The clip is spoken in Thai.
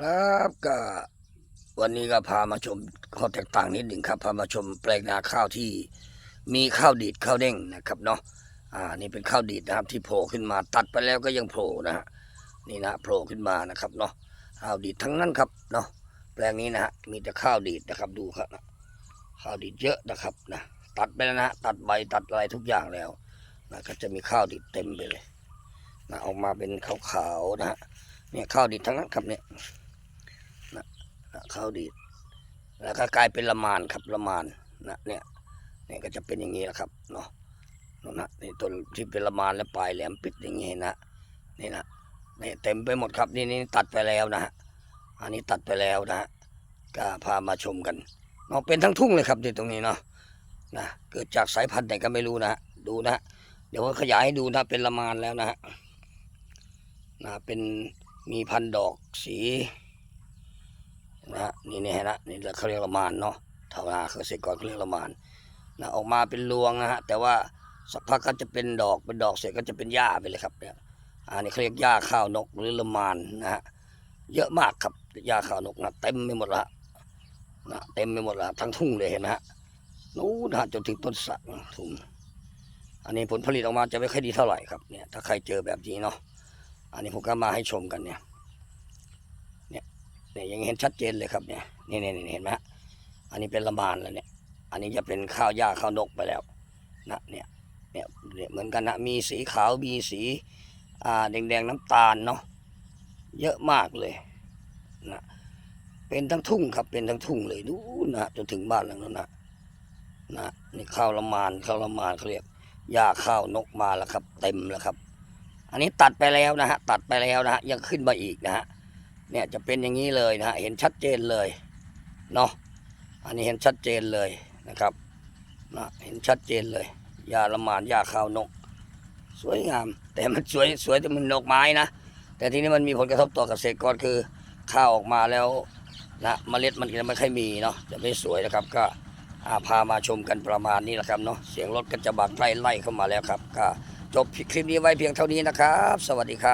ครับก็วันนี้ก็พามาชมข้อแตกต่างนิดหนึ่งครับ พามาชมแปลงนาข้าวที่มีข้าวดีดข้าวเด้งนะครับเนาะอ่านี่เป็นข้าวดีดนะครับที่โผล่ขึ้นมาตัดไปแล้วก็ยังโผล่นะฮะนี่นะโผล่ขึ้นมานะครับเนาะข้าวดีดทั้งนั้นครับเนาะแปลงนี้นะฮะมีแต่ข้าวดีดนะครับดูครับนะข้าวดีดเยอะนะครับนะตัดไปแล้วนะตัดใบตัดอะไรทุกอย่างแล้วนะก็จะมีข้าวดีดเต็มไปเลยนะออกมาเป็นขาวๆนะฮะเนี่ยข้าวดีดทั้งนั้นครับเนี่ย ขาดีด แล้วก็กลายเป็นละมานครับละมานนะเนี่ยเนี่ยก็จะเป็นอย่างนี้แหละครับเนาะนั่นนะนี่ต้นที่เป็นละมานแล้วปลายแหลมปิดอย่างนี้นะนี่นะนี่เต็มไปหมดครับนี่นี่ตัดไปแล้วนะฮะอันนี้ตัดไปแล้วนะฮะก็พามาชมกันเนาะเป็นทั้งทุ่งเลยครับที่ตรงนี้เนาะนะเกิดจากสายพันธุ์ไหนก็ไม่รู้นะฮะดูนะฮะเดี๋ยวขยายให้ดูนะเป็นละมานแล้วนะฮะนะเป็นมีพันดอกสี นะนี่นี่ฮะนะนี่เขาเรียกละมานเนาะชาวนาเกษตรกรเขาเรียกละมานนะออกมาเป็นรวงนะฮะแต่ว่าสักพักก็จะเป็นดอกเป็นดอกเสร็จก็จะเป็นหญ้าไปเลยครับเนี่ยอันนี้เขาเรียกหญ้าข้าวนกหรือละมานนะฮะเยอะมากครับหญ้าข้าวนกนะเต็มไปหมดละนะเต็มไปหมดละทั้งทุ่งเลยเห็นไหมฮะนู้นนจนถึงต้นสักทุ่งอันนี้ผลผลิตออกมาจะไม่ค่อยดีเท่าไหร่ครับเนี่ยถ้าใครเจอแบบนี้เนาะอันนี้ผมก็มาให้ชมกันเนี่ย เนี่ยยังเห็นชัดเจนเลยครับเนี่ยนี่นี่เห็นไหมฮะอันนี้เป็นละมานแล้วเนี่ย อันนี้จะเป็นข้าวหญ้าข้าวนกไปแล้วนะเนี่ยเนี่ยเหมือนกันนะมีสีขาวมีสีอ่าแดงแดงๆน้ำตาลเนาะเยอะมากเลยนะเป็นทั้งทุ่งครับเป็นทั้งทุ่งเลยดูนะจนถึงบ้านหลังนั้นนะนะนี่ข้าวละมานข้าวละมานเขาเรียกหญ้าข้าวนกมาแล้วครับ เต็มแล้วครับ อันนี้ตัดไปแล้วนะฮะตัดไปแล้วนะฮะยังขึ้นมาอีกนะฮะ เนี่ยจะเป็นอย่างนี้เลยนะฮะเห็นชัดเจนเลยเนาะอันนี้เห็นชัดเจนเลยนะครับนะเห็นชัดเจนเลยยาละมานยาข้าวนก สวยงาม แต่มันสวยสวยแต่มันนกไม้นะแต่ทีนี้มันมีผลกระทบต่อเกษตรกรคือข้าวออกมาแล้วนะเมล็ดมันจะไม่ค่อยมีเนาะจะไม่สวยนะครับก็อาพามาชมกันประมาณนี้แหละครับเนาะเสียงรถก็จะบังไล่ไล่เข้ามาแล้วครับก็จบคลิปนี้ไว้เพียงเท่านี้นะครับ สวัสดีครับ